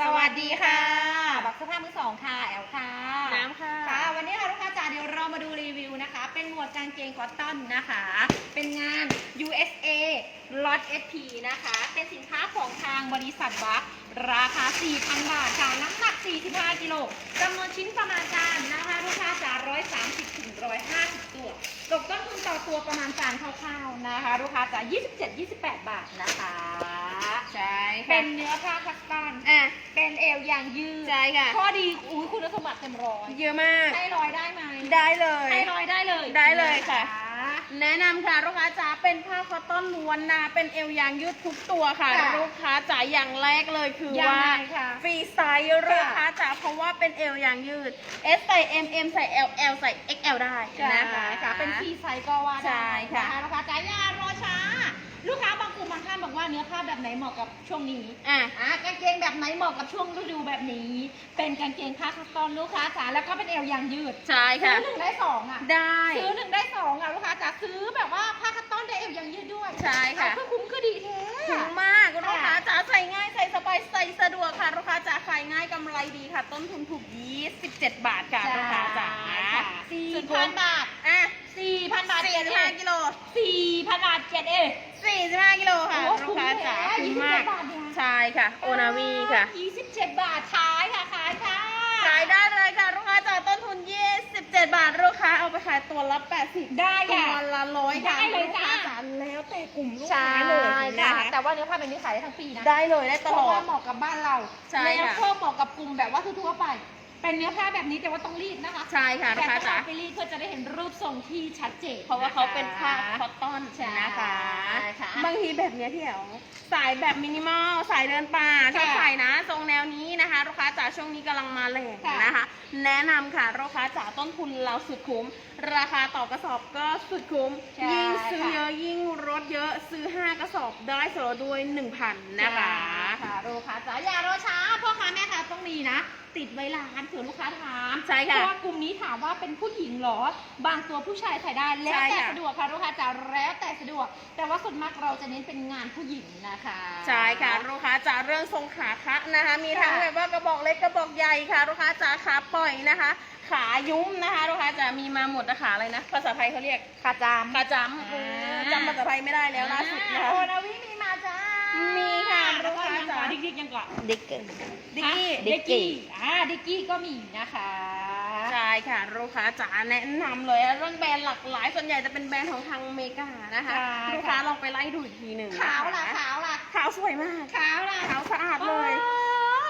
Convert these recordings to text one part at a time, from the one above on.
สวัสดีค่ะ บักสภาพมือสองค่ะ แอลค่ะ น้ำค่ะ ค่ะ วันนี้ค่ะลูกค้าจ๋าเดี๋ยวเรามาดูรีวิวนะคะ เป็นหมวดกางเกงคอตตอนนะคะ เป็นงาน USA Lot SP นะคะ เป็นสินค้าของทางบริษัทบัคราคา 4,000 บาทค่ะ น้ำหนัก 45 กิโลจำนวนชิ้นประมาณการนะคะลูกค้าจ๋า130ถึง150 ตัว ตกต้นทุนต่อตัวประมาณการคร่าวๆนะคะ ลูกค้าจ๋า27-28 บาทนะคะ ใช่เป็ค่ะนเนื้อผ้าคัสตอนอะเป็นเอวยางยืดใช่ค่ะ ข้อดีอุ้ยคุณสมบัติเต็มร้อยเยอะมาก ให้ร้อยได้ไหมได้เลย ให้ร้อยได้เลยได้เลยค่ะนแนะนำค่ะลูกค้าจ๋าเป็นผ้าคอตตอนล้วนนะ เป็นเอวยางยืดทุกตัวค่ะ ค่ะลูกค้าจ๋าอย่างแรกเลยคือยังว่าไงคะฟรีไซส์ลูกค้าจ๋าเพราะว่าเป็นเอวยางยืด S ใส่ M M ใส่ L L ใส่ XL ได้ใช่นะคะค่ะเป็นฟรีไซส์ก็ว่าได้ใช่ค่ะ นลูกค้าจ๋าอย่ารอช้า ลูกค้าบ นบอกว่าเนื้อผ้าแบบไหนเหมาะกับช่วงนี้ อะ อะกางเกงแบบไหนเหมาะกับช่วงฤดูแบบนี้ เป็นกางเกงผ้าคัสตอนลูกค้าจ๋าแล้วก็เป็นเอวยางยืดใช่ซื้ค่ะ อหนึ่งได้สองอะ ได้ ซื้อหนึ่งได้สองอะลูกค้าจ๋าซื้อแบบว่าผ้าคัสตอนได้เอวยางยืดด้วยใช่ค่ะ เอาเพื่อคุ้มคือดีแท้ คุ้มมากลูกค้าจ๋าใส่ง่ายใส่สบายใส่สะดวกค่ะลูกค้าจ๋าขายง่ายกำไรดีค่ะ ต้นทุนถูก 27 บาทค่ะลูกค้าจ๋า สี่สุดพัคุ้นมบาทอะสี่ พันบาทสี่เจ็ดสิบเอห้ากิโลสี่พันบาทเจ็ดเอสี่สิบห้ากิโลค่ะโอ้ลูกค้าจ๋าคุ้คุ้มมแท้มาก27บาทเนี่ยใช่ค่ะ โอนาวีค่ะ ยี่สิบเจ็ดบาทขายค่ะขายค่ะขายได้เลยค่ะลูกค้าจ๋าต้นทุน27บาทลูกค้าเอาไปขายตัวละ80ได้ตัวค่ะละร้อยค่ะได้เลยลูกค้าจ้าจ๋าแล้วแต่กลุ่มลูกใช่ค้าเลยนะค่ะคะ แต่ว่าเนื้อผ้าแบบนี้ขายได้ทั้งปีนะได้เลยได้ตเพลราะอว่าดเหมาะกับบ้านเราใช่แล้วค่ะ ก็เหมาะกับกลุ่มแบบว่าทั่วๆไป เป็นเนื้อผ้าแบบนี้แต่ว่าต้องรีดนะคะใช่ค่ะลูแต่กค้าต้องจ๋าเอาไปรีดเพื่อจะได้เห็นรูปทรงที่ชัดเจนเพราะว่าเขาเป็นผ้าคอตตอนใช่นะคะค่ะ บางทีแบบเนี้ยพี่แอ๋วสายแบบมินิมอลสายเดินป่าค่ะถ้าใส่นะ ทรงแนวนี้นะคะ ลูกค้าจ๋าช่วงนี้กำลังมาแรงค่ะ นะคะ แนะนำค่ะลูกค้าจ๋าต้นทุนเราสุดคุ้ม ราคาต่อกระสอบก็สุดคุ้ม ใช่ยิ่งซื้อค่ะเยอะยิ่งลดเยอะซื้อ 5 กระสอบได้ส่วนลดด้วย 1,000นะคะ ค่ะลูกค้าจ๋าอย่ารอช้าพ่อค้าแม่ค้าต้องมีนะ ติดไว้ร้านเผื่อลูกค้าถามใช่ค่ะเพราะว่ากลุ่มนี้ถามว่าเป็นผู้หญิงเหรอ บางตัวผู้ชายใส่ได้แล้วใช่แต่ค่ะ สะดวกค่ะลูกค้าจ๋าแล้วแต่สะดวก แต่ว่าส่วนมากเราจะเน้นเป็นงานผู้หญิงนะคะใช่ค่ะลูกค้าจ๋าเรื่องทรงขาคะนะคะ มีทั้งค่ะแบบว่ากระบอกเล็กกระบอกใหญ่ค่ะลูกค้าจ๋าขาปล่อยนะคะ ขายุ้มนะคะลูกค้าจ๋ามีมาหมดนะขาอะไรนะภาษาไทยเขาเรียกขาจาม ขาจอ่าำเออจำภาษาไทยไม่ได้แล้วล่าสุดนะคะโอนาวิมีมาจ้า มีค่ะ แล้วก็ลูกค้ายังจ๋าก่อนดิกดิกยังก่อนดิกเกดิกกี้ฮะดิกกี้อ่าดิกกี้ก็มีนะคะใช่ค่ะลูกค้าจ๋าแนะนำเลยเรื่องแบรนด์หลากหลายส่วนใหญ่จะเป็นแบรนด์ของทางอเมริกานะคะใช่ลูกค้าลองไปไล่ดูอีกทีหนึ่งนคขาวล่ะขาวล่ะขาวสวยมากขาวล่ะขาวสะอาดเลยอ๋อ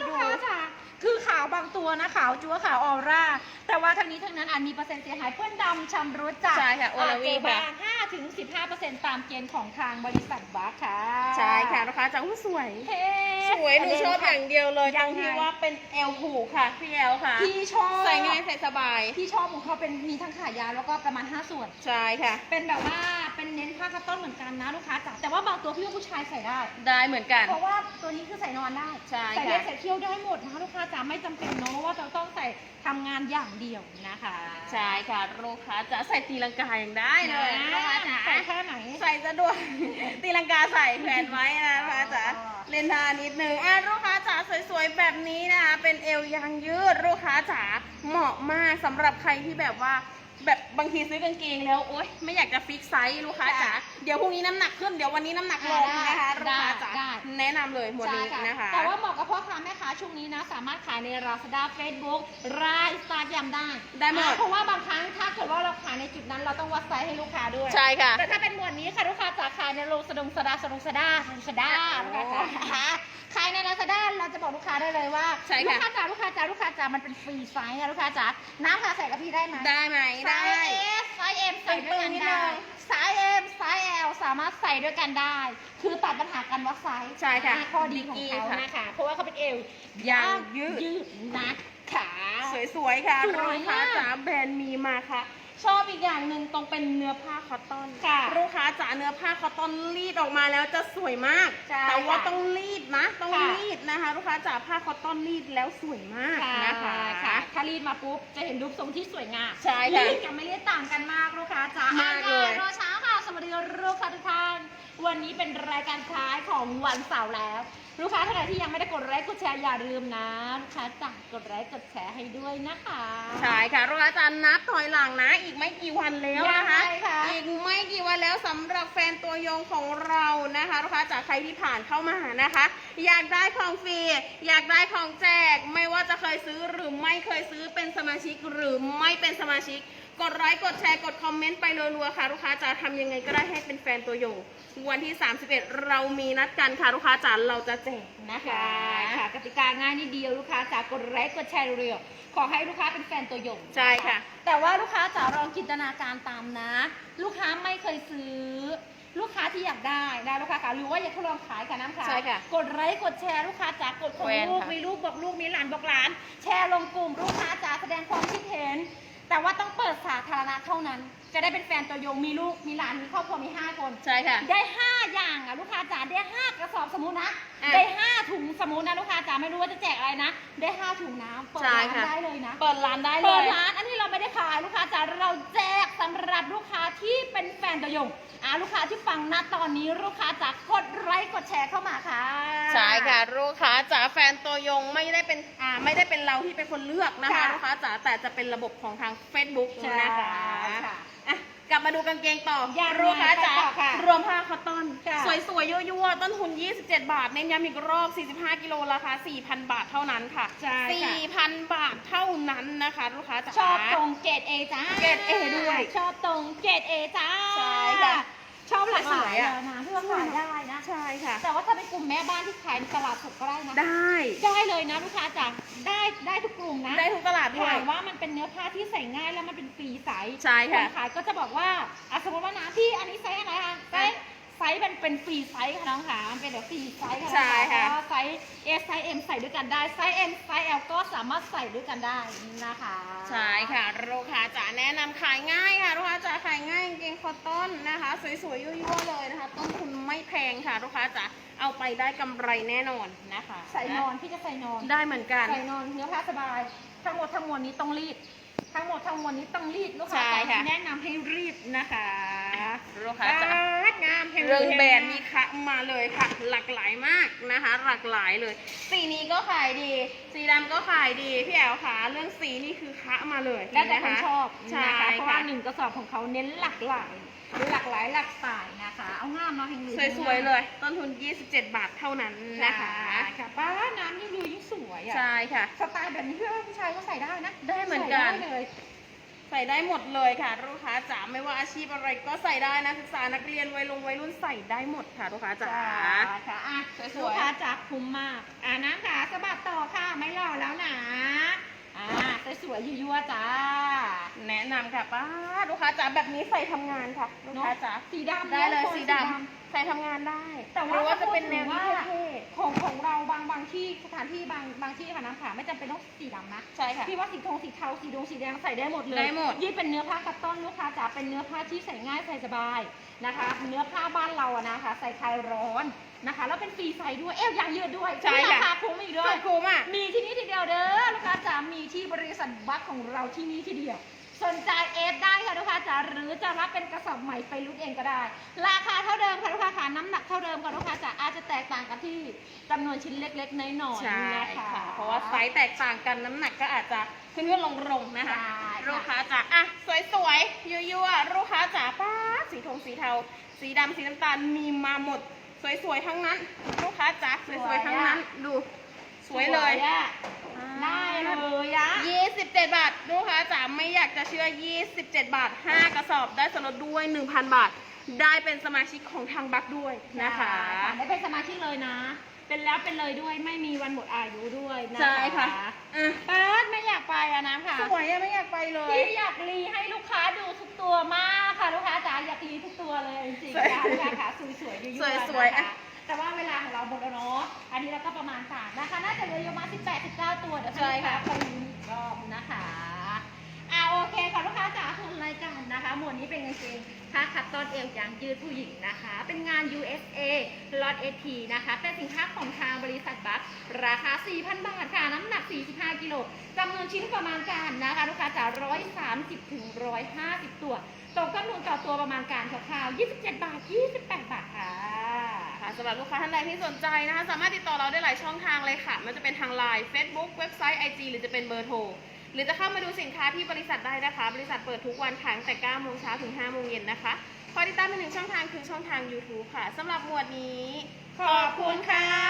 ลูกค้าจ๋าคือขาวบางตัวนะขาวจั๊วขาวออร่า แต่ว่าทั้งนี้ทั้งนั้นอาจมีเปอร์เซ็นต์เสียหายเปื้อนดำชำรุดจากใช่ค่ะโอลาวีจจะค่ะบาง5 ถึง 15ตามเกณฑ์ของทางบริษัทบัคค่ะ ใช่ค่ะลูกค้าจ๋าอู้สวย เฮ้สวยหนูชอบอย่างเดียวเลยตยัรงงไงที่ว่าเป็นเอลผูกค่ะพี่แอลค่ะ พี่ชอบใส่ง่ายใส่สบาย พี่ชอบของเขาเป็นมีทั้งขายาวแล้วก็ประมาณ 5 ส่วน ใช่ค่ะ เป็นแบบว่า เป็นเน้นผ้าคัตตอนเหมือนกันนะลูกค้าจ๋าแต่ว่าบางตัวพี่ว่าผู้ชายใส่ได้ ได้เหมือนกัน เพราะว่าตัวนี้คือใส่นอนได้ใช่ใส่ค่ะเล่นใส่เที่ยวได้หมดนะคะลูกค้าจ๋าไม่จำเป็นเนอะว่าจะต้องใส่ทำงานอย่างเดียวนะคะใช่ค่ะลูกค้าจะใส่ตีลังกายังได้เลยลูกค้าจ๋าใส่แค่ไหน ใส่สะดวก ตีลังกาใส่แขวนไว้นะลูกค้าจ๋าอ๋อ เล่นทานิดนึงอะลูกค้าจ๋าสวยๆแบบนี้นะคะเป็นเอวยางยืดลูกค้าจ๋าเหมาะมากสำหรับใครที่แบบว่า แบบบางทีซื้อกางเกงแล้วโอ๊ยไม่อยากจะฟิกไซส์ลูกค้าจ๋า เดี๋ยวพรุ่งนี้น้ำหนักขึ้น เดี๋ยววันนี้น้ำหนักลงนะคะลูกค้าจ๋าได้ แนะนำเลยหมวดนี้ใช่นะคะ แต่ว่าเหมาะกับพ่อค้าแม่ค้าช่วงนี้นะ สามารถขายใน Lazada Facebook รายสตาร์ทยำได้ได้หมด อะเพราะว่าบางครั้งถ้าเกิดว่าเราขายในจุดนั้นเราต้องวัดไซส์ให้ลูกค้าด้วย ใช่ค่ะ แต่ถ้าเป็นหมวดนี้ค่ะลูกค้าจ๋าขายในโรงสะดงสะดาสะดงสะดาสะดงสะดาลูกค้าจ๋าขายในลาซาด้าเราจะบอกลูกค้าได้เลยว่าใช่ลูค่ะกค้าจ๋าลูกค้าจ๋าลูกค้าจ๋ามันเป็นฟรีไซส์นะลูกค้าจ๋าน้ำค่ะใส่กับพี่ได้ไหมได้ไหมไซได้ส์เอสไซส์เอ็มใส่ด้วยกันนิดนึได้งไซส์เอ็มไซส์แอลสามารถใส่ด้วยกันได้ คือตัดปัญหาการวัดไซส์ใช่ค่ะอ่าข้อดีของดีเขาค่ะนะคะ เพราะว่าเขาเป็นเอวยางยืดยืดนะขาสวยๆค่ะสวยลูกค้าอะจ๋าแบรนด์มีมาค่ะชอบอีกอย่างหนึ่งตรงเป็นเนื้อผ้าคอตตอนค่ะลูกค้าจ๋าเนื้อผ้าคอตตอนรีดออกมาแล้วจะสวยมากใช่แต่ว่าค่ะต้องรีดนะต้องค่ะรีดนะคะ ลูกค้าจ๋าผ้าคอตตอนรีดแล้วสวยมากนะคะค่ะ ถ้ารีดมาปุ๊บจะเห็นรูปทรงที่สวยงามใช่ค่ะรีดกับไม่รีดต่างกันมากลูกค้าจ๋ามากเลยอะรอช้าค่ะ สวัสดีลูกค้าทุกท่าน วันนี้เป็นรายการท้ายของวันเสาร์แล้ว ลูกค้าท่านใดที่ยังไม่ได้กดไลค์กดแชร์อย่าลืมนะลูกค้าจ๋ากดไลค์กดแชร์ให้ด้วยนะคะ ใช่ค่ะลูกค้าจ๋านับถอยหลังนะ อีกไม่กี่วันแล้วนะคะยังไงคะอีกไม่กี่วันแล้วสำหรับแฟนตัวยงของเรานะคะลูกค้าจากใครที่ผ่านเข้ามานะคะ อยากได้ของฟรีอยากได้ของแจก ไม่ว่าจะเคยซื้อหรือไม่เคยซื้อเป็นสมาชิกหรือไม่เป็นสมาชิก กดไลค์กดแชร์กดคอมเมนต์ไปรัวๆค่ะ ลูกค้าจะทำยังไงก็ได้ให้เป็นแฟนตัวยงวันที่ 31 เรามีนัดกันค่ะลูกค้าจ๋าเราจะแจกนะคะค่ะค่ะกติกาง่ายนิดเดียวลูกค้าจ๋ากดไลค์กดแชร์เร็วๆขอให้ลูกค้าเป็นแฟนตัวยง ใช่ค่ะ แต่ว่าลูกค้าจ๋าลองจินตนาการตามนะ ลูกค้าไม่เคยซื้อ ลูกค้าที่อยากได้นะลูกค้าค่ะหรือว่าอยากทดลองขายกับน้ำค่ะ ใช่ค่ะกดไลค์กดแชร์ลูกค้าจ๋ากดของแฟนลูกค่ะ มีลูกบอกลูกมีหลานบอกหลาน แชร์ลงกลุ่มลูกค้าจ๋าแสดงความคิดเห็น แต่ว่าต้องเปิดสาธารณะเท่านั้น จะได้เป็นแฟนตัวยงมีลูกมีหลานมีครอบครัวมีห้าคน ใช่ค่ะ ได้5อย่างอะลูกค้าจ๋าได้5กระสอบสมมุตินะอะได้5ถุงสมมุตินะลูกค้าจ๋าไม่รู้ว่าจะแจกอะไรนะ ได้5ถุงน้ำเปิดใช่ร้านค่ะ ได้เลยนะ เปิดร้านได้เลเปิดย ร้านอันนี้เราไม่ได้ขายลูกค้าจ๋าเราแจก สำหรับลูกค้าที่เป็นแฟนตัวยงอะลูกค้าที่ฟังณตอนนี้ลูกค้าจ๋ากดไลค์กดแชร์เข้ามาค่ะใช่ค่ะลูกค้าจ๋าแฟนตัวยงไม่ได้เป็นอ่าไม่ได้เป็นเราที่เป็นคนเลือกนะคะค่ะลูกค้าจ๋าแต่จะเป็นระบบของทาง Facebook ใช่นะคะค่ะอะ กลับมาดูกางเกงต่อยังไงลูกค้าจ๋าต่อค่ะรวมผ้าคอตตอน ค่ะสวยๆยั่วๆต้นทุน 27 บาท เน้นย้ำอีกรอบ 45 กิโลราคา 4,000 บาทเท่านั้นค่ะ ใช่ค่ะ 4,000 บาทเท่านั้นนะคะลูกค้าจ๋า ชอบตรงเกรดเอจ้าเกรด A ด้วยชอบตรงเกรดเอจ้าใช่ค่ะชอบหลากหลายสวยๆอะนะเพื่อขายได้นะ ใช่ค่ะ แต่ว่าถ้าเป็นกลุ่มแม่บ้านที่ขายในตลาดสดก็ได้นะ ได้ ได้เลยนะลูกค้าจ๋าได้ได้ทุกกลุ่มนะได้ทุกตลาดด้วย ถามว่ามันเป็นเนื้อผ้าที่ใส่ง่ายแล้วมันเป็นฟรีไซส์ใช่ค่ะ นขายก็จะบอกว่าอะสมมติว่านะพี่อันนี้ไซส์อะไรคะไซส์ ไซส์มันเป็นฟรีไซส์ค่ะน้องค่ะมันเป็นแบบฟรีไซส์ค่ะใช่ค่ะ เพราว่าไซส์ S ไซส์ M ใส่ด้วยกันได้ ไซส์ M ไซส์ L ก็สามารถใส่ด้วยกันได้นะคะใช่ค่ะลูกค้าจ๋าแนะนำขายง่ายค่ะลูกค้าจ๋าขายง่ายกางเกงคอตตอนนะคะ สวยๆยั่วๆเลยนะคะ ต้นทุนไม่แพงค่ะลูกค้าจ๋าเอาไปได้กำไรแน่นอนนะคะใส่นอนพี่จะใส่นอน ได้เหมือนกัน ใส่นอนเนื้อผ้าสบาย ทั้งหมดทั้งมวลนี้ต้องรีด ทั้งหมดทั้งมวลนี้ต้องรีดลูกค้าใช่ค่ะ แนะนำให้รีดนะคะ ลูกค้าจ๋างามเฮงเรื่องแบรนด์มีคะมาเลยค่ะ หลากหลายมากนะคะ หลากหลายเลย สีนี้ก็ขายดี สีดำก็ขายดีพี่แอลค่ะเรื่องสีนี่คือคะมาเลยแล้วแต่ะคนคะชอบใช่นะคะเพราะค่ะว่าหนึ่งกระสอบของเขาเน้นหลากหลายหลากหลายหลากสายนะคะ เอางามเนาะเฮงสวยๆเลย ต้นทุน 27 บาทเท่านั้นนะนะคะคะค่ะป้าน้ำยิ่งดูยิ่งสวยอะใช่ค่ะสไตล์แบบนี้พี่ว่าผู้ชายก็ใส่ได้นะได้เหมือนกันใส่ได้เลย ใส่ได้หมดเลยค่ะ ลูกค้าจ๋าไม่ว่าอาชีพอะไรก็ใส่ได้นะศึกษานักเรียนวัยลงวัยรุ่นใส่ได้หมดค่ะลูกค้าจ๋า ค่ะอะสวยๆ ลูกค้าจ๋าคุ้มมาก อะน้ำขาสะบัดต่อค่ะ ไม่รอแล้วนะอ่า สวยๆยั่วๆจ้า แนะนำค่ะป้าลูกค้าจ๋าแบบนี้ใส่ทำงานค่ะลูกค้าจ๋าสีดำได้เลยโทนสีดำใส่ทำงานได้แต่ว่าหรือว่าจะเป็นแนวว่านี้เท่ของของเราบางบางที่สถานที่บางบางที่ค่ะน้ำขาไม่จำเป็นต้องสีดำนะ ๆใช่ค่ะ พี่ว่าสีทองสีเทาสีดงสีแดงใส่ได้หมดเลยได้หมดยิ่งเป็นเนื้อผ้าคัตตอนลูกค้าจ๋าเป็นเนื้อผ้าที่ใส่ง่ายใส่สบายนะคะ เนื้อผ้าบ้านเราอะนะคะ ใส่คลายร้อน นะคะ แล้วเป็นฟรีไซส์ด้วย เอวยางยืดด้วยใช่ค่ะ ราคาคุ้มอีกด้วสุย ดคุ้มอะ มีที่นี่ทีเดียวเด้อลูกค้าจ๋า มีที่บริษัทบัคของเราที่นี่ทีเดียว สนใจเอฟได้ค่ะลูกค้าจ๋า หรือจะรับเป็นกระสอบใหม่ไปรุ่นเองก็ได้ ราคาเท่าเดิมค่ะลูกค้าค่ะน้ำหนักเท่าเดิมค่ะลูกค้าจ๋า อาจจะแตกต่างกันที่จำนวนชิ้นเล็กๆ น้อยใช่ๆนะคะ ค่ะ เพราะว่าไซส์แตกต่างกันน้ำหนักก็อาจจะขึ้นขึ้นลงลงๆนะคะ ใช่ค่ะ ลูกค้าจ๋าอะสวยๆยั่วๆลูกค้าจ๋าป้าดสีทองสีเทา สีดำสีน้ำตาลมีมาหมด สวยๆทั้งนั้นลูกค้าจ๋าสวยๆทั้งนั้นดูสวยเลยอะได้เลยอะ27 บาทลูกค้าจ๋าไม่อยากจะเชื่อ 27 บาท 5 กระสอบได้ส่วนลดด้วย 1,000 บาท ได้เป็นสมาชิกของทางบัคด้วยนะคะได้เป็นสมาชิกเลยนะ เป็นแล้วเป็นเลยด้วยไม่มีวันหมดอายุด้วยนะคะใช่ค่ะอะป้าดไม่อยากไปอะน้ำค่ะ สวยอะไม่อยากไปเลย พี่อยากรีให้ลูกค้าดูทุกตัวมากค่ะลูกค้าจ๋าอยากรีทุกตัวเลยจริงสวยๆค่ะลูกค้าค่ะสวยๆยั่วๆสวยๆนะคะอะแต่ว่าเวลาของเราหมดแล้วเนาะ อันนี้เราก็ประมาณสามนะคะ น่าจะเหลืออยู่ประมาณ18 19ตัว เดี๋ยวให้ลูกค้าไปดูอีกรอบนะคะ การนะคะหมวนี้เป็นกางเกงผ้าคัตตอนเอวยางยืดผู้หญิงนะคะ เป็นงาน USA ล็อต SP นะคะ เป็นสินค้าของทางบริษัทบัคราคา 4,000 บาทค่ะ น้ำหนัก 45 กิโลจำนวนชิ้นประมาณการนะคะลูกค้าจ๋า130ถึง150 ตัว ตกจำนวนต่อตัวประมาณการคร่าวๆ27 บาท 28 บาทค่ะค่ะสำหรับลูกค้าท่านใดที่สนใจนะคะ สามารถติดต่อเราได้หลายช่องทางเลยค่ะ มันจะเป็นทางไลน์ Facebook เว็บไซต์ IG หรือจะเป็นเบอร์โทร หรือจะเข้ามาดูสินค้าที่บริษัทได้นะคะ บริษัทเปิดทุกวันค่ะตั้งแต่9โมงเช้าถึง5โมงเย็นนะคะคอติดตามเป็นหนึ่งช่องทางคือช่องทาง YouTube ค่ะสำหรับหมวดนี้ ขอบคุณค่ะ